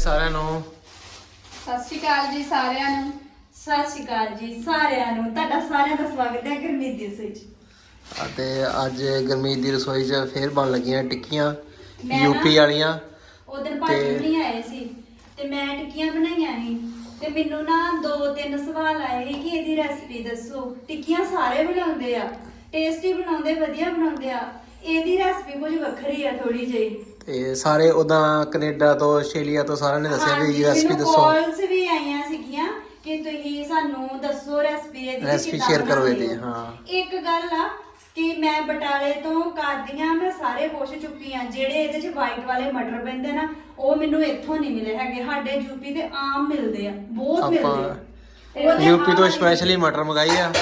ਸਾਰਿਆਂ ਨੂੰ। ਸਤਿ ਸ਼੍ਰੀ ਅਕਾਲ ਜੀ ਸਾਰਿਆਂ ਨੂੰ। ਸਤਿ ਸ਼੍ਰੀ ਅਕਾਲ ਜੀ ਸਾਰਿਆਂ ਨੂੰ। ਤੁਹਾਡਾ ਸਾਰਿਆਂ ਦਾ ਸਵਾਗਤ ਹੈ ਗੁਰਮੀਤ ਦੀ ਰਸੋਈ 'ਚ। ਅਤੇ ਅੱਜ ਗਰਮੀਤ ਦੀ ਰਸੋਈ 'ਚ ਫੇਰ ਬਣ ਲੱਗੀਆਂ ਟਿੱਕੀਆਂ ਮੈਂ ਨਾ- ਯੂਪੀ ਵਾਲੀਆਂ। ਉਦੋਂ ਭਾਜੀ ਤੇ- ਨਹੀਂ ਆਏ ਸੀ ਤੇ ਮੈਂ ਟਿੱਕੀਆਂ ਬਣਾਈਆਂ ਸੀ ਤੇ ਮੈਨੂੰ ਨਾ ਦੋ ਤਿੰਨ ਸਵਾਲ ਆਏ ਸੀ ਕਿ ਇਹਦੀ ਰੈਸਪੀ ਦੱਸੋ। ਟਿੱਕੀਆਂ ਸਾਰੇ ਬਣਾਉਂਦੇ ਆ ਟੇਸਟੀ ਬਣਾਉਂਦੇ ਵਧੀਆ ਬਣਾਉਂਦੇ ਆ। ਇਹਦੀ ਰੈਸਪੀ ਕੁਝ ਵੱਖਰੀ ਆ ਥੋੜੀ ਜਿਹੀ। ਤੇ ਸਾਰੇ ਉਦਾਂ ਕੈਨੇਡਾ ਤੋਂ ਆਸਟ੍ਰੇਲੀਆ ਤੋਂ ਸਾਰਿਆਂ ਨੇ ਦੱਸਿਆ ਵੀ ਰੈਸਪੀ ਦੱਸੋ ਕਾਲਸ ਵੀ ਆਈਆਂ ਸੀਗੀਆਂ ਕਿ ਤੁਸੀਂ ਸਾਨੂੰ ਦੱਸੋ ਰੈਸਪੀ ਇਹਦੀ Recipe ਕਿੱਦਾਂ share ਕਰੋ ਇਹਦੀ, ਹੋ। ਹਾਂ। ਇੱਕ ਗੱਲ ਆ ਕਿ ਮੈਂ ਬਟਾਲੇ ਤੋਂ ਕਰਦੀਆਂ ਮੈਂ ਸਾਰੇ ਪੁੱਛ ਚੁੱਕੀ ਆ ਜਿਹੜੇ ਇਹਦੇ ਚ ਵਾਈਟ ਵਾਲੇ ਮਟਰ ਪੈਂਦੇ ਨਾ ਉਹ ਮੈਨੂੰ ਇੱਥੋਂ ਨਹੀਂ ਮਿਲੇ ਹੈਗੇ ਸਾਡੇ ਯੂਪੀ ਦੇ ਆਮ ਮਿਲਦੇ ਆ ਬਹੁਤ ਮਿਲਦੇ ਆ ਆਪਾਂ ਉਹਦੇ ਯੂਪੀ ਤੋਂ ਆਮ ਸਪੈਸ਼ਲੀ ਮਟਰ ਮੰਗਾਈ ਆ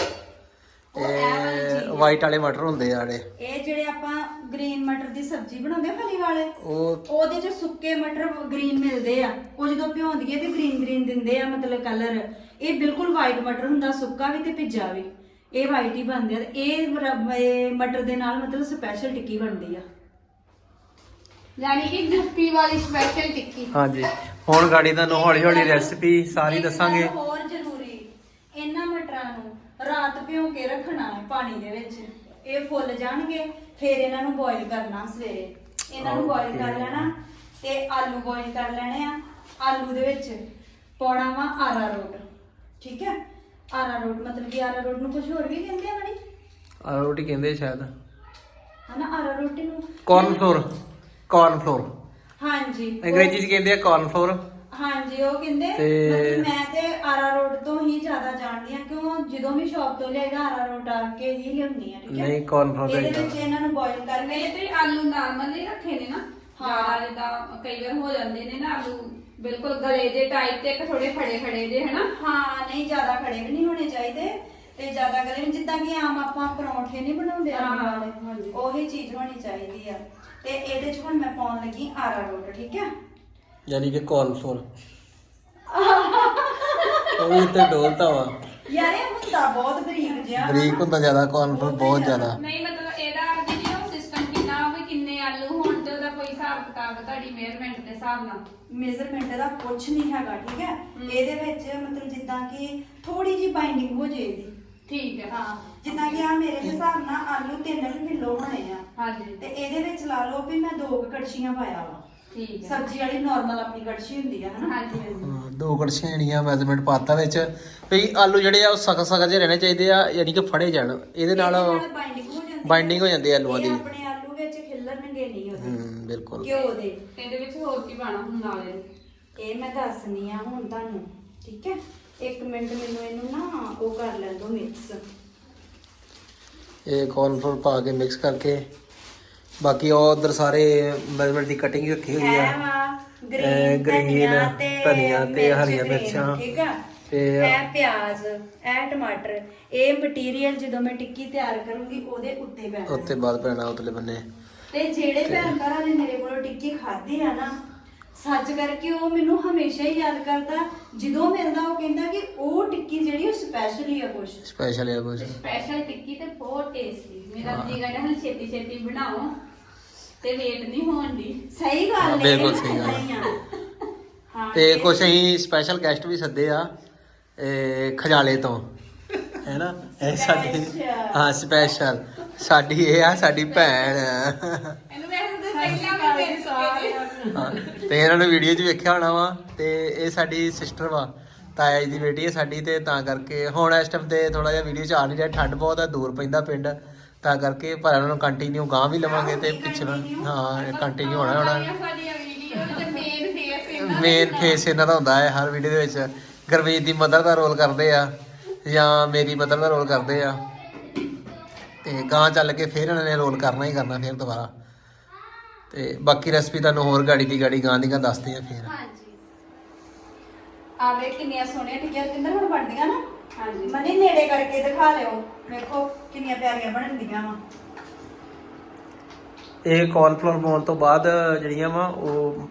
ਤੇ। ਵਾਈਟ ਵਾਲੇ ਮਟਰ ਹੁੰਦੇ ਆ ਜਿਹੜੇ। ਇਹ ਜਿਹੜੇ ਆਪਾਂ ਗ੍ਰੀਨ ਮਟਰ ਦੀ ਸਬਜ਼ੀ ਬਣਾਉਂਦੇ ਆ ਫਲੀ ਵਾਲੇ ਉਹ ਉਹਦੇ ਚ ਸੁੱਕੇ ਮਟਰ ਗ੍ਰੀਨ ਮਿਲਦੇ ਆ। ਉਹ ਜਦੋਂ ਭਿਉਂਦੀਏ ਤੇ ਗ੍ਰੀਨ ਗ੍ਰੀਨ ਦਿੰਦੇ ਆ ਮਤਲਬ ਕਲਰ ਇਹ ਬਿਲਕੁਲ ਵਾਈਟ ਮਟਰ ਹੁੰਦਾ ਸੁੱਕਾ ਵੀ ਤੇ ਭਿੱਜਾ ਵੀ। ਇਹ ਵਾਈਟ ਹੀ ਬਣਦੇ ਆ ਤੇ ਇਹ ਰ- ਇਹ ਮਟਰ ਦੇ ਨਾਲ ਮਤਲਬ ਸਪੈਸ਼ਲ ਟਿੱਕੀ ਬਣਦੀ ਆ। ਯਾਨੀ ਕਿ ਯੂਪੀ ਵਾਲੀ ਸਪੈਸ਼ਲ ਟਿੱਕੀ। ਹਾਂਜੀ। ਹੁਣ ਗਾੜੀ ਤੁਹਾਨੂੰ ਹੌਲੀ ਹੌਲੀ ਰੈਸਪੀ ਸਾਰੀ ਇੱਕ ਗੱਲ ਦੱਸਾਂਗੇ। ਹੋਰ ਜ਼ਰੂਰੀ ਇਹਨਾਂ ਮਟਰਾਂ ਨੂੰ। ਰਾਤ ਭਿਓ ਕੇ ਰੱਖਣਾ ਹੈ ਪਾਣੀ ਦੇ ਵਿੱਚ। ਇਹ ਫੁੱਲ ਜਾਣਗੇ ਫਿਰ ਇਹਨਾਂ ਨੂੰ ਬੋਇਲ ਕਰਨਾ ਸਵੇਰੇ। ਇਹਨਾਂ ਨੂੰ ਬੋਇਲ ਕਰ. ਲੈਣਾ ਤੇ ਆਲੂ ਬੋਇਲ ਕਰ ਲੈਣੇ ਆ। ਆਲੂ ਦੇ ਵਿੱਚ ਪਾਉਣਾ ਵਾ ਆਰਾ ਰੋਟ। ਠੀਕ ਹੈ? ਆਰਾ ਰੋਟ ਮਤਲਬ ਕਿ ਆਰਾ ਰੋਟ ਨੂੰ ਕੁਝ ਹੋਰ ਵੀ ਕਹਿੰਦੇ ਆ ਬੜੀ ਆ ਰੋਟੀ ਕਹਿੰਦੇ ਸ਼ਾਇਦ। ਹਨਾ ਆਰਾ ਰੋਟੀ ਨੂੰ? ਕਾਰਨ ਫਲੋਰ ਕਾਰਨ ਫਲੋਰ ਹਾਂਜੀ। ਅੰਗਰੇਜ਼ੀ 'ਚ ਕਹਿੰਦੇ ਆ ਕਾਰਨ ਫਲੋਰ ਹਾਂਜੀ ਉਹ ਕਹਿੰਦੇ ਤੇ- ਮਤਲਬ ਮੈਂ ਤੇ ਆਰਾ ਰੋਡ ਤੋਂ ਹੀ ਜ਼ਿਆਦਾ ਜਾਣਦੀ ਆ ਕਿਉਂ ਜਦੋਂ ਵੀ ਸ਼ਾਪ ਤੋਂ ਲਿਆਈਦਾ ਆਰਾ ਰੋਡ ਆ ਕੇ ਹੀ ਲਿਆਉਣੀ ਆ ਠੀਕ ਹੈ? ਨਹੀਂ, corn flour ਦਾ ਇਹਦੇ? ਵਿੱਚ ਇਹਨਾਂ ਨੂੰ ਬੋਇਲ ਕਰਕੇ ਨਹੀਂ ਤੇ ਆਲੂ ਨਾਰਮਲ ਹੀ ਰੱਖੇ ਨੇ ਨਾ। ਹਾਂ। ਜਿੱਦਾਂ ਕਈ ਵਾਰ ਹੋ ਜਾਂਦੇ ਨੇ ਨਾ ਆਲੂ ਬਿਲਕੁਲ ਗਲੇ ਦੇ ਟਾਈਪ ਤੇ ਇੱਕ ਥੋੜੇ ਖੜੇ ਖੜੇ ਜੇ ਹਨਾ? ਹਾਂ ਨਹੀਂ ਜ਼ਿਆਦਾ ਖੜੇ ਵੀ ਨਹੀਂ ਹੋਣੇ ਚਾਹੀਦੇ। ਤੇ ਜ਼ਿਆਦਾ ਗਲੇ ਵੀ ਜਿੱਦਾਂ ਕਿ ਆਮ ਆਪਾਂ ਪਰੌਂਠੇ ਨਹੀਂ ਬਣਾਉਂਦੇ ਆਲੂ ਹਾਂ, ਵਾਲੇ ਹਾਂਜੀ। ਉਹੀ ਚੀਜ਼ ਹੋਣੀ ਚਾਹੀਦੀ ਆ। ਤੇ ਇਹਦੇ ਚ ਹੁਣ ਮੈਂ ਪਾਉਣ ਲੱਗੀ ਆਰਾ ਰੋਟ ਠੀਕ ਹੈ? ਯਾਨੀ ਕਿ ਕਾਰਨ ਫਲੋਰ ਉਹ ਵੀ ਤੇ ਡੋਲਤਾ ਵਾ। ਯਾਰ ਇਹ ਹੁੰਦਾ ਬਹੁਤ ਬਰੀਕ ਜਿਹਾ ਬਰੀਕ ਹੁੰਦਾ ਜ਼ਿਆਦਾ ਕਾਰਨ ਫਲੋਰ ਬਹੁਤ ਜ਼ਿਆਦਾ। ਨਹੀਂ ਮਤਲਬ ਇਹਦਾ ਜਿਹੜੀ ਉਹ ਸਿਸਟਮ ਕਿੰਨਾ ਵੀ ਕਿੰਨੇ ਆਲੂ ਹੋਣ ਤੇ ਉਹਦਾ ਕੋਈ ਹਿਸਾਬ ਕਿਤਾਬ ਤੁਹਾਡੀ ਮੇਅਰਮੈਂਟ ਦੇ ਹਿਸਾਬ ਨਾਲ। ਮੇਜ਼ਰਮੈਂਟ ਦਾ ਕੁਝ ਨਹੀਂ ਹੈਗਾ ਠੀਕ ਹੈ? ਇਹਦੇ ਵਿੱਚ ਮਤਲਬ ਜਿੱਦਾਂ ਕਿ ਥੋੜੀ ਜੀ ਬਾਈਂਡਿੰਗ ਹੋ ਜੇ ਇਹਦੀ ਠੀਕ ਹੈ। ਹਾਂ ਜਿੱਦਾਂ ਕਿ ਆ ਮੇਰੇ ਹਿਸਾਬ ਨਾਲ ਆਲੂ 3 ਕਿਲੋ ਹੋਣੇ ਆ। ਹਾਂਜੀ। ਤੇ ਇਹਦੇ ਵਿੱਚ ਲਾ ਲਓ ਵੀ ਮੈਂ ਦੋ ਕੁ ਕੜਛੀਆਂ ਪਾਇਆ ਵਾ। ਠੀਕ ਹੈ। ਸਬਜ਼ੀ ਵਾਲੀ ਨਾਰਮਲ ਆਪਣੀ ਕੜਛੀ ਹੁੰਦੀ ਆ ਹਨਾ? ਹਾਂਜੀ ਹਾਂਜੀ। ਹਾਂ, ਦੋ ਕੜਛੀਆਂ ਜਿਹੜੀਆਂ ਮੈਜ਼ਰਮੈਂਟ ਪਾਤਾ ਵਿੱਚ। ਵੀ ਆਲੂ ਜਿਹੜੇ ਆ ਉਹ ਸਖਤ ਸਖਤ ਜਿਹੇ ਰਹਿਣੇ ਚਾਹੀਦੇ ਆ ਯਾਨੀ ਕਿ ਫੜੇ ਜਾਣ। ਇਹਦੇ ਨਾਲ ਬਾਈਂਡਿੰਗ ਹੋ ਜਾਂਦੀ ਬਾਈਂਡਿੰਗ ਹੋ ਜਾਂਦੀ ਆ ਆਲੂਆਂ ਦੀ। ਇਹ ਆਪਣੇ ਆਲੂ ਵਿੱਚ ਖਿੱਲਰਨਗੇ ਨਹੀਂ ਉਹਦੇ। ਹੂੰ ਬਿਲਕੁਲ। ਘਿਓ ਦੇ। ਇਹਦੇ ਵਿੱਚ ਹੋਰ ਕੀ ਪਾਣਾ ਹੁੰਦਾ ਨਾਲੇ ਇਹ ਮੈਂ ਦੱਸਣੀ ਆ ਹੁਣ ਤੁਹਾਨੂੰ ਠੀਕ ਹੈ? ਇੱਕ ਮਿੰਟ ਮੈਨੂੰ ਇਹਨੂੰ ਨਾ ਉਹ ਕਰ ਲੈਣ ਦਿਓ ਮਿਕਸ ਇਹ ਕਾਰਨ ਫਲੋਰ ਪਾ ਕੇ ਮਿਕਸ ਕਰਕੇ। ਬਾਕੀ ਉਹ ਉਧਰ ਸਾਰੇ ਮੈਜ਼ਰਮੈਂਟ ਦੀ ਕਟਿੰਗ ਰੱਖੀ ਹੋਈ ਆ। ਗ੍ਰੀਨ ਧਨੀਆ ਤੇ ਹਰੀਆਂ ਮਿਰਚਾਂ। ਠੀਕ ਆ? ਤੇ ਇਹ ਪਿਆਜ਼ ਇਹ ਟਮਾਟਰ ਇਹ ਮਟੀਰੀਅਲ ਜਦੋਂ ਮੈਂ ਟਿੱਕੀ ਤਿਆਰ ਕਰੂੰਗੀ ਉਹਦੇ ਉੱਤੇ ਪੈਣਾ। ਉੱਤੇ ਬਾਅਦ ਪੈਣਾ ਉਤਲੇ ਬੰਨੇ। ਤੇ ਜਿਹੜੇ ਭੈਣ ਭਰਾ ਨੇ ਮੇਰੇ ਕੋਲੋਂ ਟਿੱਕੀ ਖਾਧੀ ਆ ਨਾ ਸੱਚ ਕਰਕੇ ਉਹ ਮੈਨੂੰ ਹਮੇਸ਼ਾ ਹੀ ਯਾਦ ਕਰਦਾ ਜਦੋਂ ਮਿਲਦਾ ਉਹ ਕਹਿੰਦਾ ਕਿ ਉਹ ਟਿੱਕੀ ਜਿਹੜੀ ਉਹ ਸਪੈਸ਼ਲ ਹੀ ਆ ਕੁਛ। ਸਪੈਸ਼ਲ ਆ ਕੁਝ ਸਪੈਸ਼ਲ ਟਿੱਕੀ ਤੇ ਬਹੁਤ ਟੇਸਟੀ ਮੇਰਾ ਜੀ ਕਹਿੰਦਾ ਹਲ ਛੇਤੀ ਛੇਤੀ ਬਣਾਓ ਤੇ ਵੇਟ ਨਹੀਂ ਹੋਣ ਦੀ। ਸਹੀ ਹਾਂ, ਗੱਲ ਹੈ ਬਿਲਕੁਲ ਸਹੀ ਗੱਲ। ਹਾਂ ਤੇ ਕੁਝ ਅਸੀਂ ਸਪੈਸ਼ਲ ਗੈਸਟ ਵੀ ਸੱਦੇ ਆ ਇਹ ਖਜਾਲੇ ਤੋਂ ਹੈ ਨਾ ਇਹ ਸਾਡੀ Special. ਹਾਂ ਸਪੈਸ਼ਲ ਸਾਡੀ ਇਹ ਆ ਸਾਡੀ ਭੈਣ ਇਹਨੂੰ ਵੈਸੇ ਤਾਂ ਪਹਿਲਾਂ ਵੀ ਮੇਰੇ ਸਾਰੇ ਹਾਂ, ਤੇ ਇਹਨਾਂ ਨੂੰ ਵੀਡੀਓ 'ਚ ਵੇਖਿਆ ਹੋਣਾ ਵਾ ਤੇ ਇਹ ਸਾਡੀ ਸਿਸਟਰ ਵਾ, ਤਾਇਆ ਜੀ ਦੀ ਬੇਟੀ ਹੈ ਸਾਡੀ ਤੇ ਤਾਂ ਕਰਕੇ ਹੁਣ ਇਸ ਟਾਈਮ ਤੇ ਥੋੜਾ ਜਿਹਾ ਵੀਡੀਓ 'ਚ ਆ ਨਹੀਂ ਰਿਹਾ, ਠੰਡ ਬਹੁਤ ਆ, ਦੂਰ ਪੈਂਦਾ ਪਿੰਡ, ਤਾਂ ਕਰਕੇ ਪਰ ਇਹਨਾਂ ਨੂੰ ਕੰਟੀਨਿਊ ਗਾਂ ਵੀ ਲਵਾਂਗੇ ਤੇ ਪਿੱਛੇ ਹਾਂ ਕੰਟੀਨਿਊ ਹੋਣਾ ਹੋਣਾ। ਮੇਨ ਫੇਸ ਇਹਨਾਂ ਦਾ ਹੁੰਦਾ ਹੈ ਹਰ ਵੀਡੀਓ ਦੇ ਵਿੱਚ, ਗੁਰਮੀਤ ਦੀ ਮਦਰ ਦਾ ਰੋਲ ਕਰਦੇ ਆ ਜਾਂ ਮੇਰੀ ਮਦਰ ਦਾ ਰੋਲ ਕਰਦੇ ਆ। ਤੇ ਗਾਂ ਚੱਲ ਕੇ ਫਿਰ ਇਹਨਾਂ ਨੇ ਰੋਲ ਕਰਨਾ ਹੀ ਕਰਨਾ, ਫਿਰ ਦੁਬਾਰਾ। ਤੇ ਬਾਕੀ ਰੈਸਪੀ ਤੁਹਾਨੂੰ ਹੋਰ ਗਾੜੀ ਦੀ ਗਾੜੀ ਗਾਂ ਦੀ ਗਾਂ ਦੱਸਦੇ ਆ ਫਿਰ। ਹਾਂਜੀ। ਆਵੇ ਕਿੰਨੀਆਂ ਸੋਹਣੀਆਂ ਟਿੱਕੀਆਂ ਕਿੰਦਰ ਹੁਣ ਬਣਦੀਆਂ ਨਾ। ਹਾਂਜੀ। ਮਨੀ ਨੇੜੇ ਕਰਕੇ ਦਿਖਾ ਲਿਓ। ਵੇਖੋ ਕਿੰਨੀਆਂ ਪਿਆਰੀਆਂ ਬਣਦੀਆਂ ਵਾ। ਇਹ ਕਾਰਨਫਲੋਰ ਪਾਉਣ ਤੋਂ ਬਾਅਦ ਜਿਹੜੀਆਂ ਵਾ ਉਹ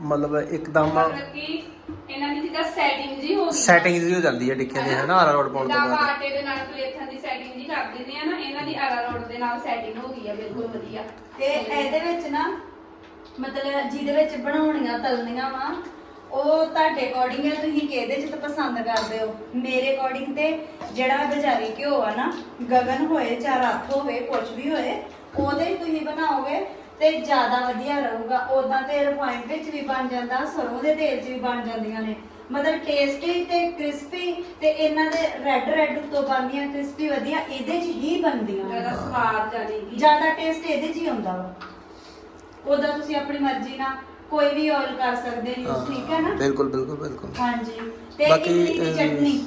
ਮਤਲਬ ਇੱਕਦਮ ਮਤਲਬ ਕਿ ਇਹਨਾਂ ਦੀ ਜਿੱਦਾਂ ਸੈਟਿੰਗ ਜੀ ਹੋ ਗਈ ਸੈਟਿੰਗ ਜੀ ਹੋ ਜਾਂਦੀ ਹੈ ਟਿੱਕੇ ਦੀ ਹੈ ਨਾ ਆਰਾ ਰੋਡ ਪਾਉਣ ਤੋਂ ਜਿੱਦਾਂ ਬਾਅਦ। ਆਟੇ ਦੇ ਨਾਲ ਪਲੇਥਾਂ ਦੀ ਸੈਟਿੰਗ ਜੀ ਕਰ ਦਿੰਦੇ ਆ ਨਾ ਇਹਨਾਂ ਦੀ ਅਰਾਰੋਟ ਦੇ ਨਾਲ ਸੈਟਿੰਗ ਹੋ ਗਈ ਆ ਬਿਲਕੁਲ ਵਧੀਆ। ਤੇ ਇਹਦੇ ਵਿੱਚ ਨਾ ਮਤਲਬ ਜਿਹਦੇ ਵਿੱਚ ਬਣਾਉਣੀਆਂ ਤਲਣੀਆਂ ਵਾ ਉਹ ਤੁਹਾਡੇ ਅਕੋਰਡਿੰਗ ਹੈ ਤੁਸੀਂ ਕਿਹਦੇ ਚ ਤਾਂ ਪਸੰਦ ਕਰਦੇ ਹੋ? ਮੇਰੇ ਅਕੋਰਡਿੰਗ ਤੇ ਜਿਹੜਾ ਬਜ਼ਾਰੀ ਘਿਓ ਆ ਨਾ ਗਗਨ ਹੋਏ ਚਾਰ ਹੱਥ ਹੋਵੇ ਕੁਝ ਵੀ ਹੋਏ ਉਹਦੇ ਹੀ ਤੁਸੀਂ ਬਣਾਓਗੇ। ਤੇ ਜ਼ਿਆਦਾ ਵਧੀਆ ਰਹੂਗਾ ਉਦਾਂ ਤੇ ਰਿਫਾਈਨਡ ਵਿੱਚ ਵੀ ਬਣ ਜਾਂਦਾ ਸਰੋਂ ਦੇ ਤੇਲ 'ਚ ਵੀ ਬਣ ਜਾਂਦੀਆਂ ਨੇ। ਮਤਲਬ ਟੇਸਟੀ ਤੇ ਕ੍ਰਿਸਪੀ ਤੇ ਇਹਨਾਂ ਦੇ ਰੈੱਡ ਰੈੱਡ ਉੱਤੋਂ ਬਣਦੀਆਂ ਕ੍ਰਿਸਪੀ ਵਧੀਆ ਇਹਦੇ 'ਚ ਹੀ ਬਣਦੀਆਂ। ਜ਼ਿਆਦਾ ਸਵਾਦ ਜਾਣੀਗੀ ਜ਼ਿਆਦਾ ਟੇਸਟ ਇਹਦੇ 'ਚ ਹੀ ਆਉਂਦਾ ਵਾ। ਉਹਦਾ ਤੁਸੀਂ ਆਪਣੀ ਮਰਜ਼ੀ ਨਾਲ ਕੋਈ ਵੀ ਆਇਲ ਕਰ ਸਕਦੇ ਹੋ ਠੀਕ ਹੈ ਨਾ? ਬਿਲਕੁਲ ਬਿਲਕੁਲ ਬਿਲਕੁਲ। ਹਾਂਜੀ। ਤੇ ਬਾਕੀ, ਇਮਲੀ ਦੀ ਚਟਨੀ।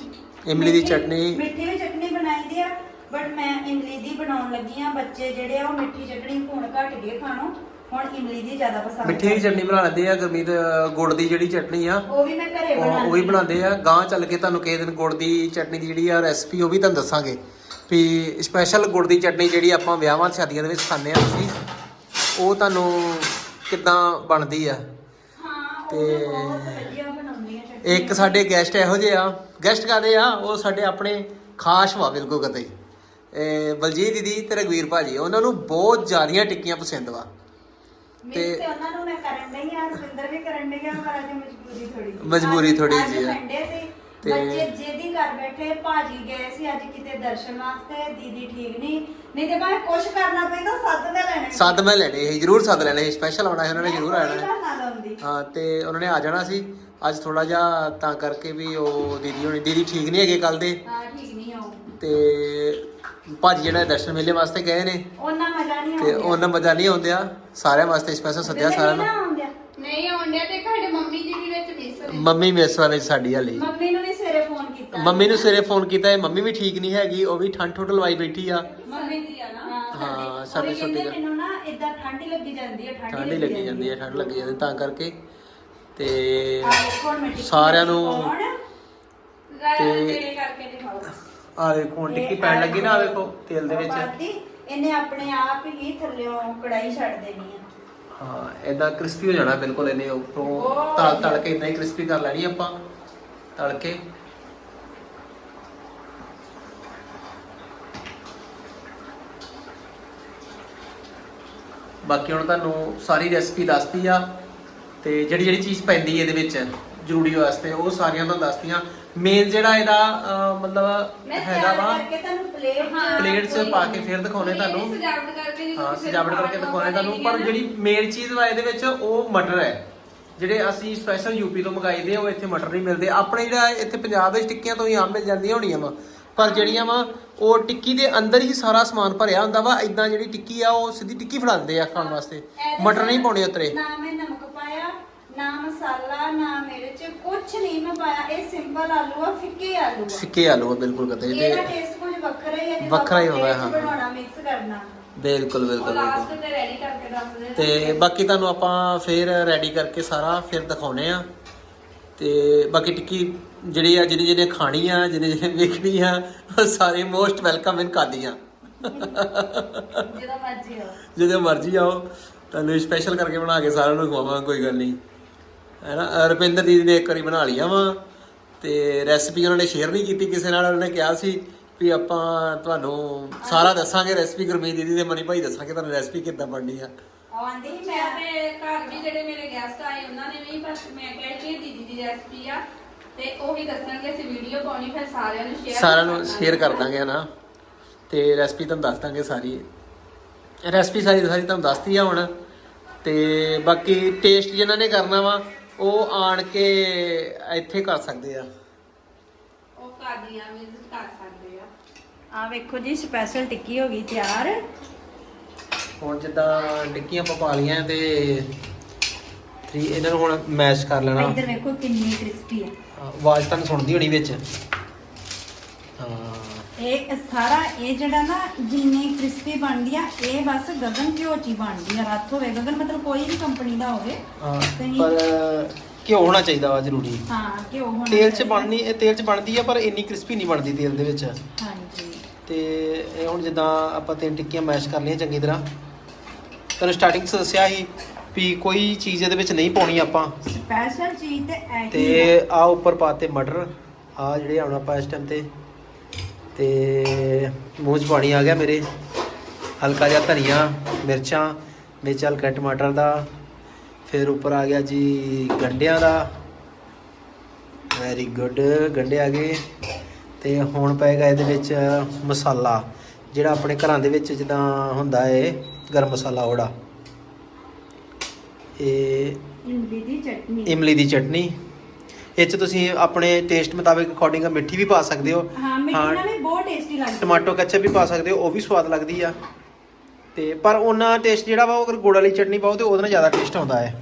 ਇਮਲੀ ਦੀ ਚਟਨੀ- ਮਿੱਠੀ ਵੀ ਚਟਨੀ ਬਣਾਈ ਦੀ ਆ ਬਟ ਮੈਂ ਇਮਲੀ ਦੀ ਬਣਾਉਣ ਲੱਗੀ ਆ ਬੱਚੇ ਜਿਹੜੇ ਆ ਉਹ ਮਿੱਠੀ ਚਟਨੀ ਹੁਣ ਘੱਟ ਗਏ ਖਾਣੋਂ ਹੁਣ ਇਮਲੀ ਦੀ ਜ਼ਿਆਦਾ ਪਸੰਦ ਮਿੱਠੀ ਦੀ। ਚਟਨੀ ਬਣਾ ਲੈਂਦੇ ਆ ਗੁਰਮੀਤ ਗੁੜ ਦੀ ਜਿਹੜੀ ਚਟਨੀ ਆ। ਉਹ ਵੀ ਮੈਂ ਘਰੇ ਉਹ ਬਣਾਉਂਦੀ ਉਹ ਵੀ ਬਣਾਉਂਦੇ ਆ। ਗਾਂ ਚੱਲ ਕੇ ਤੁਹਾਨੂੰ ਕਿਸੇ ਦਿਨ ਗੁੜ ਦੀ ਚਟਨੀ ਦੀ ਜਿਹੜੀ ਆ ਰੈਸਪੀ ਉਹ ਵੀ ਤੁਹਾਨੂੰ ਦੱਸਾਂਗੇ। ਵੀ ਸਪੈਸ਼ਲ ਗੁੜ ਦੀ ਚਟਨੀ ਜਿਹੜੀ ਆਪਾਂ ਵਿਆਹਾਂ ਸ਼ਾਦੀਆਂ ਦੇ ਵਿੱਚ ਖਾਂਦੇ ਆ ਅਸੀਂ ਉਹ ਤੁਹਾਨੂੰ ਕਿੱਦਾਂ ਬਣਦੀ ਆ? ਹਾਂ ਉਹ ਤੇ- ਤੇ ਬਹੁਤ ਵਧੀਆ ਬਣਾਉਂਦੀ ਆ ਚਟਨੀ ਇੱਕ ਸਾਡੇ ਗੈਸਟ ਇਹੋ ਜਿਹੇ ਆ। ਗੈਸਟ ਕਾਦੇ ਆ? ਉਹ ਸਾਡੇ ਆਪਣੇ ਖਾਸ ਵਾ ਬਿਲਕੁਲ ਇਹ ਬਲਜੀਤ ਦੀਦੀ ਤੇ ਰਗਵੀਰ ਭਾਜੀ ਉਹਨਾਂ ਨੂੰ ਬਹੁਤ ਜ਼ਿਆਦੀਆਂ ਟਿੱਕੀਆਂ ਪਸੰਦ ਵਾ। ਤੇ- ਤੇ ਉਹਨਾਂ ਨੂੰ ਮੈਂ ਕਰਨ ਨਹੀਂ ਆ ਰਵਿੰਦਰ ਵੀ ਕਰਨ ਨਹੀਂ ਆ ਪਰ ਅੱਜ ਮਜਬੂਰੀ ਥੋੜੀ ਮਜਬੂਰੀ ਅੱਜ ਜਿਹੀ ਆ। ਸੰਡੇ ਸੀ ਤੇ- ਬੱਚੇ ਜਿਹਦੀ ਘਰ ਬੈਠੇ ਭਾਜੀ ਗਏ ਸੀ ਅੱਜ ਕਿਤੇ ਦਰਸ਼ਨ ਵਾਸਤੇ ਦੀਦੀ ਠੀਕ ਨਹੀਂ। ਨਹੀਂ ਤੇ ਭਾਵੇਂ ਕੁਛ ਕਰਨਾ ਪੈਂਦਾ ਸੱਦ ਮੈਂ ਲੈਣੇ ਸੱਦ ਮੈਂ ਲੈਣੇ ਸੀ ਜ਼ਰੂਰ ਸੱਦ ਲੈਣੇ ਸੀ ਸਪੈਸ਼ਲ ਆਉਣਾ ਸੀ ਉਹਨਾਂ ਨੇ ਜ਼ਰੂਰ ਆਣਾ ਲਾਉਂਦੀ। ਹਾਂ ਤੇ ਉਹਨਾਂ ਨੇ ਆ ਜਾਣਾ ਸੀ। ਅੱਜ ਥੋੜਾ ਜਿਹਾ ਤਾਂ ਕਰਕੇ ਵੀ ਉਹ ਦੀਦੀ ਹੋਣੀ ਦੀਦੀ ਠੀਕ ਨਹੀਂ ਹੈਗੇ ਕੱਲ ਦੇ। ਹਾਂ ਠੀਕ ਨਹੀਂ ਆਉ ਤੇ ਭਾਜੀ ਜਿਹੜਾ ਦਰਸ਼ਨ ਮੇਲੇ ਵਾਸਤੇ ਗਏ ਨੇ ਉਹਨਾਂ ਮਜ਼ਾ ਨਹੀਂ ਤੇ ਆਉਂਦਾ ਉਹਨਾਂ ਮਜ਼ਾ ਨਹੀਂ ਆਉਂਦਿਆ ਸਾਰਿਆਂ ਵਾਸਤੇ ਸਪੈਸ਼ਲ ਸੱਦਿਆ ਸਾਰਿਆਂ ਨੂੰ। ਆਉਂਦਿਆ। ਨਹੀਂ ਆਉਂਦੇ ਤੇ ਸਾਡੇ ਮੰਮੀ ਜੀ ਵੀ ਵਿੱਚ ਮਿਸ ਨੇ ਮੰਮੀ ਮੇਸ ਵਾਲੇ ਸਾਡੀ ਹਾਲੀ ਮੰਮੀ ਨੂੰ ਵੀ ਸਵੇਰੇ ਫੋਨ ਕੀਤਾ। ਮੰਮੀ ਨੂੰ ਸਵੇਰੇ ਫੋਨ ਕੀਤਾ ਇਹ ਮੰਮੀ ਵੀ ਠੀਕ ਨਹੀਂ ਹੈਗੀ ਉਹ ਵੀ ਠੰਡ ਠੁੱਡ ਲਵਾਈ ਬੈਠੀ ਆ। ਮੰਮੀ ਦੀ ਆ ਨਾ। ਹਾਂ, ਸਾਡੇ ਸਾਡੇ ਛੋਟੇ ਮੈਨੂੰ ਨਾ ਇਦਾਂ ਠੰਡ ਹੀ ਲੱਗੀ ਜਾਂਦੀ ਹੈ ਠੰਡ ਠੰਡ ਹੀ ਲੱਗੀ ਜਾਂਦੀ ਹੈ ਠੰਡ ਲੱਗੀ ਜਾਂਦੀ ਤਾਂ ਕਰਕੇ। ਤੇ ਆ ਸਾਰਿਆਂ ਨੂੰ। ਰਾਇਆ ਤੇਰੇ ਕਰਕੇ ਦਿਖਾਓ। ਆ ਵੇਖੋ ਹੁਣ ਟਿੱਕੀ ਪੈਣ ਲੱਗੀ ਨਾ ਆ ਵੇਖੋ ਤੇਲ ਦੇ ਵਿੱਚ। ਪਾਤੀ, ਇਹਨੇ ਆਪਣੇ ਆਪ ਹੀ ਥੱਲਿਓਂ ਕੜਾਈ ਛੱਡ ਦੇਣੀ ਆ। ਹਾਂ ਇਦਾਂ ਕ੍ਰਿਸਪੀ ਹੋ ਜਾਣਾ ਬਿਲਕੁਲ ਇਹਨੇ ਉੱਪਰੋਂ ਤਲ ਤਲ ਕੇ ਇਦਾਂ ਹੀ ਕ੍ਰਿਸਪੀ ਕਰ ਲੈਣੀ ਆਪਾਂ ਤਲ ਕੇ। ਬਾਕੀ ਹੁਣ ਤੁਹਾਨੂੰ ਸਾਰੀ ਰੈਸਪੀ ਦੱਸਤੀ ਆ ਤੇ ਜਿਹੜੀ ਜਿਹੜੀ ਚੀਜ਼ ਪੈਂਦੀ ਹੈ ਇਹਦੇ ਵਿੱਚ ਜ਼ਰੂਰੀ ਵਾਸਤੇ ਉਹ ਸਾਰੀਆਂ ਤੁਹਾਨੂੰ ਦੱਸਤੀਆਂ। ਮੇਨ ਜਿਹੜਾ ਇਹਦਾ ਅਹ, ਮਤਲਬ ਮੈਂ ਹੈਗਾ ਤਿਆਰ ਵਾ ਕਰਕੇ ਤੁਹਾਨੂੰ ਪਲੇਟ ਹਾਂ, ਪਲੇਟ 'ਚ ਕੋਈ ਪਾ। ਕੇ ਫਿਰ ਦਿਖਾਉਣੇ ਤੁਹਾਨੂੰ। ਸਜਾਵਟ ਕਰਕੇ ਜਦੋਂ ਹਾਂ ਕਿਸੇ ਸਜਾਵਟ ਨੂੰ ਕਰਕੇ ਖਾਣਾ ਦਿਖਾਉਣੇ ਤੁਹਾਨੂੰ। ਪਰ ਜਿਹੜੀ ਮੇਨ ਚੀਜ਼ ਵਾ ਇਹਦੇ ਵਿੱਚ ਉਹ ਮਟਰ ਹੈ। ਜਿਹੜੇ ਅਸੀਂ ਸਪੈਸ਼ਲ ਯੂਪੀ ਤੋਂ ਮੰਗਾਈਦੇ ਆ ਉਹ ਇੱਥੇ ਮਟਰ ਨਹੀਂ ਮਿਲਦੇ। ਆਪਣੇ ਜਿਹੜਾ ਇੱਥੇ ਪੰਜਾਬ ਵਿੱਚ ਟਿੱਕੀਆਂ ਤੋਂ ਹੀ ਆਮ ਮਿਲ ਜਾਂਦੀਆਂ ਹੋਣੀਆਂ ਵਾ। ਪਰ ਜਿਹੜੀਆਂ ਵਾ ਉਹ ਟਿੱਕੀ ਦੇ ਅੰਦਰ ਹੀ ਸਾਰਾ ਸਮਾਨ ਭਰਿਆ ਹੁੰਦਾ ਵਾ। ਇਦਾਂ ਜਿਹੜੀ ਟਿੱਕੀ ਆ ਉਹ ਸਿੱਧੀ ਟਿੱਕੀ ਫੜਾ ਦਿੰਦੇ ਆ ਖਾਣ ਵਾਸਤੇ। ਇਹਦੇ ਮਟਰ ਨਹੀਂ ਪਾਉਣੇ ਉਤਰੇ। ਨਾ ਮੈਂ ਨਮਕ ਪਾਇਆ ਨਾ ਮਸਾਲਾ ਨਾ ਮਿਰਚ ਕੁਛ ਨਹੀਂ ਮੈਂ ਪਾਇਆ। ਇਹ ਸਿੰਪਲ ਆਲੂ ਆ ਫਿੱਕੇ ਆਲੂ ਆ। ਫਿੱਕੇ ਆਲੂ ਆ ਬਿਲਕੁਲ ਕਦੇ ਇਹਦਾ ਟੇਸਟ ਕੁਝ ਵੱਖਰਾ ਹੀ ਹੈ ਜਦੋਂ ਵੱਖਰਾ ਹੀ ਆਪਾਂ ਹੁੰਦਾ, 'ਚ ਹਾਂ। ਬਣਾਉਣਾ ਮਿਕਸ ਕਰਨਾ। ਬਿਲਕੁਲ ਉਹ ਬਿਲਕੁਲ ਬਿਲਕੁਲ। ਲਾਸਟ ਤੇ ਰੈਡੀ ਕਰਕੇ ਦੱਸ ਦੇ। ਤੇ ਬਾਕੀ ਤੁਹਾਨੂੰ ਆਪਾਂ ਫੇਰ ਰੈਡੀ ਕਰਕੇ ਸਾਰਾ ਫਿਰ ਦਿਖਾਉਣੇ ਆ। ਤੇ ਬਾਕੀ ਟਿੱਕੀ ਜਿਹੜੀ ਆ ਜਿਹਨੇ ਜਿਹਨੇ ਖਾਣੀ ਆ ਜਿਹਨੇ ਜਿਹਨੇ ਵੇਖਣੀ ਆ ਉਹ ਸਾਰੇ ਮੋਸਟ ਵੈਲਕਮ ਇਨ ਕਾਦੀਆਂ ਜਦੋਂ ਮਰਜ਼ੀ ਹੋ ਜਦੋਂ ਮਰਜ਼ੀ ਆਓ ਤੁਹਾਨੂੰ ਸਪੈਸ਼ਲ ਕਰਕੇ ਬਣਾ ਕੇ ਸਾਰਿਆਂ ਨੂੰ ਖਵਾਵਾਂ ਕੋਈ ਗੱਲ ਨਹੀਂ। ਹੈ ਨਾ ਰੁਪਿੰਦਰ ਦੀਦੀ ਨੇ ਇੱਕ ਵਾਰੀ ਬਣਾ ਲਿਆ ਵਾ ਤੇ ਰੈਸਪੀ ਉਹਨਾਂ ਨੇ ਸ਼ੇਅਰ ਨਹੀਂ ਕੀਤੀ ਕਿਸੇ ਨਾਲ ਉਹਨਾਂ ਨੇ ਕਿਹਾ ਸੀ ਵੀ ਆਪਾਂ ਤੁਹਾਨੂੰ ਸਾਰਾ ਦੱਸਾਂਗੇ ਰੈਸਪੀ ਗੁਰਮੀਤ ਦੀਦੀ ਤੇ ਮਨੀ ਭਾਈ ਦੱਸਾਂਗੇ ਤੁਹਾਨੂੰ ਰੈਸਪੀ ਕਿੱਦਾਂ ਬਣਨੀ ਆ। ਆਉਂਦੀ ਸੀ ਮੈਂ ਮੈਂ ਤੇ ਘਰ ਵੀ ਜਿਹੜੇ ਮੇਰੇ ਗੈਸਟ ਆਏ ਉਹਨਾਂ ਨੇ ਵੀ ਬਸ ਮੈਂ ਕਿਹਾ ਕਿ ਇਹ ਦੀਦੀ ਦੀ ਰੈਸਪੀ ਆ ਤੇ ਉਹ ਵੀ ਦੱਸਣਗੇ ਅਸੀਂ ਵੀਡੀਓ ਪਾਉਣੀ ਫਿਰ ਸਾਰਿਆਂ ਨੂੰ ਸ਼ੇਅਰ ਸਾਰਿਆਂ ਨੂੰ ਸ਼ੇਅਰ ਕਰ ਦਾਂਗੇ। ਨਾ ਤੇ ਰੈਸਪੀ ਤੁਹਾਨੂੰ ਦੱਸ ਦਾਂਗੇ ਸਾਰੀ। ਰੈਸਪੀ ਸਾਰੀ ਸਾਰੀ ਤੁਹਾਨੂੰ ਦੱਸਤੀ ਆ ਹੁਣ। ਤੇ ਬਾਕੀ ਟੇਸਟ ਜਿਨ੍ਹਾਂ ਨੇ ਕਰਨਾ ਵਾ ਉਹ ਆਣ ਕੇ ਇੱਥੇ ਕਰ ਸਕਦੇ ਆ। ਉਹ ਕਾਦੀਆਂ ਵਿਜ਼ਿਟ ਕਰ ਸਕਦੇ ਆ। ਆ ਵੇਖੋ ਜੀ ਸਪੈਸ਼ਲ ਟਿੱਕੀ ਹੋ ਗਈ ਤਿਆਰ। ਹੁਣ ਜਿੱਦਾਂ ਟਿੱਕੀਆਂ ਪਾ ਲੀਆਂ ਤੇ ਥਰੀ ਇਹਨਾਂ ਨੂੰ ਹੁਣ ਮੈਸ਼ ਕਰ ਲੈਣਾ। ਇੱਧਰ ਵੇਖੋ ਕਿੰਨੀ ਕ੍ਰਿਸਪੀ ਹਾਂ, ਆਵਾਜ਼ ਤੁਹਾਨੂੰ ਸੁਣਦੀ ਹੋਣੀ ਵਿੱਚ। ਹਾਂ। ਇਹ ਸਾਰਾ ਇਹ ਜਿਹੜਾ ਨਾ ਜਿੰਨੀ ਕ੍ਰਿਸਪੀ ਬਣਦੀ ਆ ਇਹ ਬਸ ਗਗਨ ਘਿਓ ਚ ਹੀ ਬਣਦੀ ਆ ਰੱਥ ਹੋਵੇ। ਗਗਨ ਮਤਲਬ ਕੋਈ ਵੀ ਕੰਪਨੀ ਦਾ ਹੋਵੇ ਹਾਂ। ਪਰ ਘਿਓ ਹੋਣਾ ਚਾਹੀਦਾ ਵਾ ਜ਼ਰੂਰੀ। ਹਾਂ ਘਿਓ ਹੋਣਾ ਤੇਲ 'ਚ ਚਾਹੀਦਾ। ਬਣਨੀ ਇਹ ਤੇਲ 'ਚ ਬਣਦੀ ਆ ਪਰ ਇੰਨੀ ਕ੍ਰਿਸਪੀ ਨਹੀਂ ਬਣਦੀ ਤੇਲ ਦੇ ਵਿੱਚ। ਹਾਂਜੀ। ਤੇ ਇਹ ਹੁਣ ਜਿੱਦਾਂ ਆਪਾਂ ਤਿੰਨ ਟਿੱਕੀਆਂ ਮੈਸ਼ ਕਰ ਲਈਆਂ ਚੰਗੀ ਤਰ੍ਹਾਂ। ਤੁਹਾਨੂੰ ਸਟਾਰਟਿੰਗ 'ਚ ਦੱਸਿਆ ਸੀ ਵੀ ਕੋਈ ਚੀਜ਼ ਇਹਦੇ ਵਿੱਚ ਨਹੀਂ ਪਾਉਣੀ ਆਪਾਂ। ਸਪੈਸ਼ਲ ਚੀਜ਼ ਤੇ ਤੇ ਆ। ਉੱਪਰ ਪਾਤੇ ਮਟਰ ਆ ਜਿਹੜੇ ਹੁਣ ਆਪਾਂ ਇਸ ਟਾਈਮ ਤੇ ਤੇ ਮੂੰਹ 'ਚ ਪਾਣੀ ਆ ਗਿਆ ਮੇਰੇ। ਹਲਕਾ ਜਿਹਾ ਧਨੀਆ ਮਿਰਚਾਂ ਵਿੱਚ ਹਲਕਾ ਟਮਾਟਰ ਦਾ ਫਿਰ ਉੱਪਰ ਆ ਗਿਆ ਜੀ ਗੰਡਿਆਂ ਦਾ। ਵੈਰੀ ਗੁੱਡ ਗੰਡੇ ਆ ਗਏ। ਤੇ ਹੁਣ ਪਏਗਾ ਇਹਦੇ ਵਿੱਚ ਮਸਾਲਾ ਜਿਹੜਾ ਆਪਣੇ ਘਰਾਂ ਦੇ ਵਿੱਚ ਜਿੱਦਾਂ ਹੁੰਦਾ ਏ ਗਰਮ ਮਸਾਲਾ ਉਹੜਾ ਇਹ ਇਮਲੀ ਦੀ ਚਟਨੀ। ਇਮਲੀ ਦੀ ਚਟਨੀ। ਇਹ ਚ ਤੁਸੀਂ ਆਪਣੇ ਟੇਸਟ ਮੁਤਾਬਿਕ ਅਕੋਰਡਿੰਗ ਮਿੱਠੀ ਵੀ ਪਾ ਸਕਦੇ ਹੋ ਹਾਂ ਮਿੱਠੀ ਨਾਲ ਵੀ ਬਹੁਤ ਟੇਸਟੀ ਲੱਗਦੀ। ਟਮਾਟੋ ਕੈਚਪ ਵੀ ਪਾ ਸਕਦੇ ਹੋ ਉਹ ਵੀ ਸਵਾਦ ਲੱਗਦੀ ਆ ਤੇ ਪਰ ਉਹਨਾਂ ਟੇਸਟ ਜਿਹੜਾ ਵਾ ਉਹ ਅਗਰ ਗੁੜ ਵਾਲੀ ਚਟਨੀ ਪਾਓ ਤੇ ਉਹਦੇ ਨਾਲ ਜ਼ਿਆਦਾ ਟੇਸਟ ਆਉਂਦਾ ਹੈ।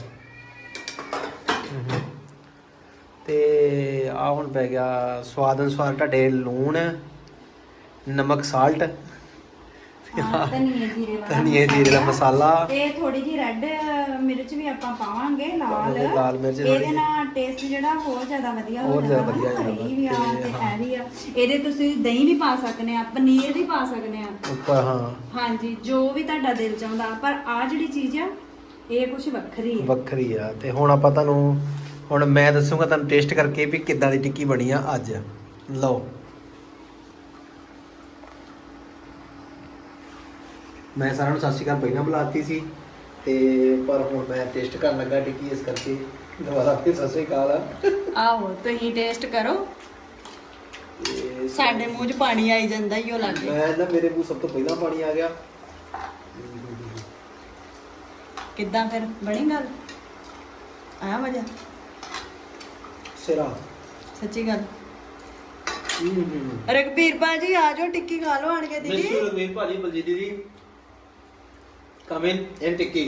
ਤੇ ਆ ਹੁਣ ਪੈ ਗਿਆ ਸਵਾਦ ਅਨੁਸਾਰ ਤੁਹਾਡੇ ਲੂਣ ਨਮਕ ਸਾਲਟ ਧਨੀਏ ਜੀਰੇ ਵਾਲਾ ਧਨੀਏ ਜੀਰੇ ਦਾ ਮਸਾਲਾ। ਤੇ ਥੋੜੀ ਜੀ ਰੈੱਡ ਮਿਰਚ ਵੀ ਆਪਾਂ ਪਾਵਾਂਗੇ ਲਾਲ ਮਿਰਚ ਇਹਦੇ। ਨਾਲ ਟੇਸਟ ਜਿਹੜਾ ਹੋਰ ਜ਼ਿਆਦਾ ਵਧੀਆ ਹੋ ਹੋਰ ਜ਼ਿਆਦਾ ਜਾਂਦਾ ਵਧੀਆ ਨਾ, ਜਾਂਦਾ ਤੇ ਹਾਂ। ਆ। ਇਹਦੇ ਤੁਸੀਂ ਦਹੀਂ ਵੀ ਪਾ ਸਕਦੇ ਆ ਪਨੀਰ ਵੀ ਪਾ ਸਕਦੇ ਆ। ਉੱਪਰ ਹਾਂ। ਹਾਂਜੀ ਜੋ ਵੀ ਤੁਹਾਡਾ ਦਿਲ ਚਾਹੁੰਦਾ। ਪਰ ਆ ਜਿਹੜੀ ਚੀਜ਼ ਆ ਇਹ ਕੁਝ ਵੱਖਰੀ ਹੈ ਵੱਖਰੀ ਆ। ਤੇ ਹੁਣ ਆਪਾਂ ਤੁਹਾਨੂੰ ਹੁਣ ਮੈਂ ਦੱਸੂਗਾ ਤੁਹਾਨੂੰ ਟੇਸਟ ਕਰਕੇ ਵੀ ਕਿੱਦਾਂ ਦੀ ਟਿੱਕੀ ਬਣੀ ਆ ਅੱਜ। ਲਓ। ਮੈਂ ਸਾਰਿਆਂ ਨੂੰ ਸਤਿ ਸ਼੍ਰੀ ਅਕਾਲ ਪਹਿਲਾਂ ਬੁਲਾਤੀ ਸੀ ਤੇ ਪਰ ਹੁਣ ਮੈਂ ਟੇਸਟ ਕਰਨ ਲੱਗਾ ਟਿੱਕੀ ਇਸ ਕਰਕੇ। ਦੁਬਾਰਾ ਫਿਰ ਸਤਿ ਸ਼੍ਰੀ ਅਕਾਲ। ਆ ਆਹੋ ਤੁਸੀਂ ਟੇਸਟ ਕਰੋ। ਤੇ ਸਾਡੇ ਮੂੰਹ 'ਚ ਪਾਣੀ ਆਈ ਜਾਂਦਾ ਹੀ ਉਹ ਲੱਗੇ ਮੈਂ ਨਾ ਮੇਰੇ ਮੂੰਹ ਸਭ ਤੋਂ ਪਹਿਲਾਂ ਪਾਣੀ ਆ ਗਿਆ। ਕਿੱਦਾਂ ਫਿਰ? ਬਣੀ ਗੱਲ? ਆਇਆ ਮਜ਼ਾ? ਸਿਰਾ। ਸੱਚੀ ਗੱਲ? ਹੂੰ ਰਗਬੀਰ ਬਾਜੀ ਆ ਜਾਓ ਟਿੱਕੀ ਖਾ ਲਓ ਆਣ ਕੇ ਦੀਦੀ। ਮਿਸਟਰ ਰਗਵੀਰ ਭਾਜੀ ਬਲਜੀਤ ਦੀਦੀ। ਕਮ ਇਨ ਐਂਡ ਟਿੱਕੀ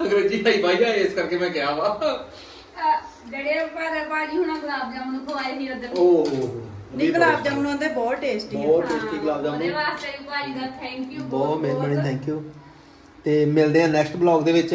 ਅੰਗਰੇਜ਼ੀ ਭਾਈ ਭਾਈ ਆ ਇਸ ਕਰਕੇ ਮੈਂ ਕਿਹਾ ਵਾ। ਜਿਹੜੇ ਪਰ ਭਾਜੀ ਹੁਣਾਂ ਗੁਲਾਬ ਜਾਮੁਨ ਖਵਾਏ ਸੀ ਉਧਰ। ਓਹ ਨਹੀਂ ਗੁਲਾਬ ਜਾਮੁਨ ਉਹਦੇ ਬਹੁਤ ਟੇਸਟੀ ਆ। ਬਹੁਤ ਟੇਸਟੀ ਗੁਲਾਬ ਉਹਦੇ ਜਾਮੁਨ ਵਾਸਤੇ ਵੀ ਭਾਜੀ ਦਾ ਥੈਂਕ ਯੂ ਬਹੁਤ ਮਿਹਰਬਾਨੀ ਥੈਂਕ ਯੂ ਤੇ ਮਿਲਦੇ ਆ ਨੈਕਸਟ ਬਲੌਗ ਦੇ ਵਿੱਚ।